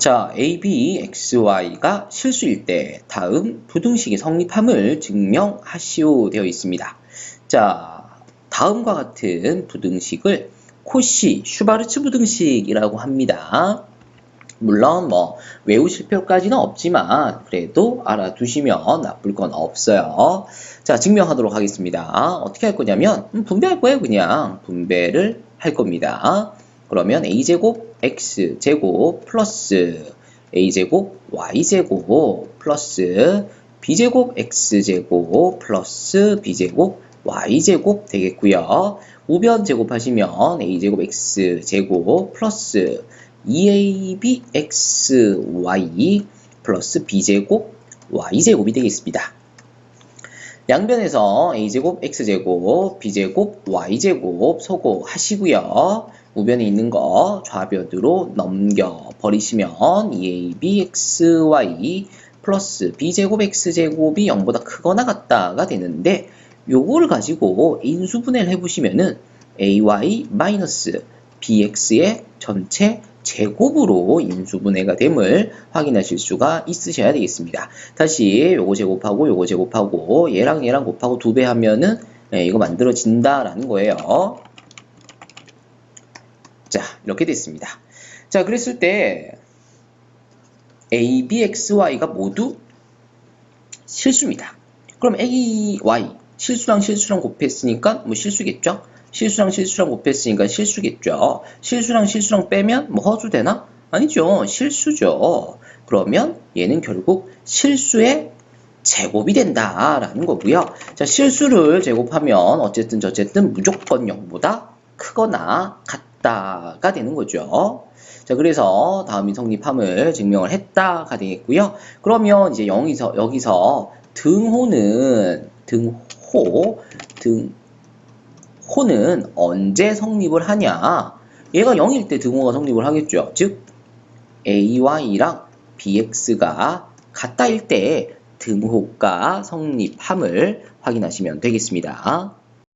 자, A, B, X, Y가 실수일 때 다음 부등식의 성립함을 증명하시오 되어 있습니다. 자, 다음과 같은 부등식을 코시 슈바르츠 부등식이라고 합니다. 물론 뭐 외우실 필요까지는 없지만 그래도 알아두시면 나쁠 건 없어요. 자, 증명하도록 하겠습니다. 어떻게 할 거냐면 음, 분배할 거예요, 그냥. 분배를 할 겁니다. 그러면 a제곱 x제곱 플러스 a제곱 y제곱 플러스 b제곱 x제곱 플러스 b제곱 y제곱 되겠고요. 우변 제곱하시면 a제곱 x제곱 플러스 2ab xy 플러스 b제곱 y제곱이 되겠습니다. 양변에서 a제곱 x제곱 b제곱 y제곱 소거하시고요. 우변에 있는 거 좌변으로 넘겨 버리시면 2ab xy 플러스 b제곱 x제곱이 0보다 크거나 같다가 되는데 요거를 가지고 인수분해를 해보시면은 ay 마이너스 bx의 전체 제곱으로 인수분해가 됨을 확인하실 수가 있으셔야 되겠습니다. 다시 요거 제곱하고 요거 제곱하고 얘랑 얘랑 곱하고 두 배 하면은 네, 이거 만들어진다라는 거예요. 자, 이렇게 됐습니다. 자, 그랬을 때 a, b, x, y가 모두 실수입니다. 그럼 a, y 실수랑 실수랑 곱했으니까 뭐 실수겠죠? 실수랑 실수랑 곱했으니까 실수겠죠. 실수랑 실수랑 빼면 뭐 허수 되나? 아니죠. 실수죠. 그러면 얘는 결국 실수의 제곱이 된다라는 거고요. 자, 실수를 제곱하면 어쨌든 저쨌든 무조건 0보다 크거나 같다가 되는 거죠. 자, 그래서 다음이 성립함을 증명을 했다가 되겠고요. 그러면 이제 여기서 여기서 등호는 등호 등 호는 언제 성립을 하냐? 얘가 0일 때 등호가 성립을 하겠죠. 즉 AY랑 BX가 같다일 때 등호가 성립함을 확인하시면 되겠습니다.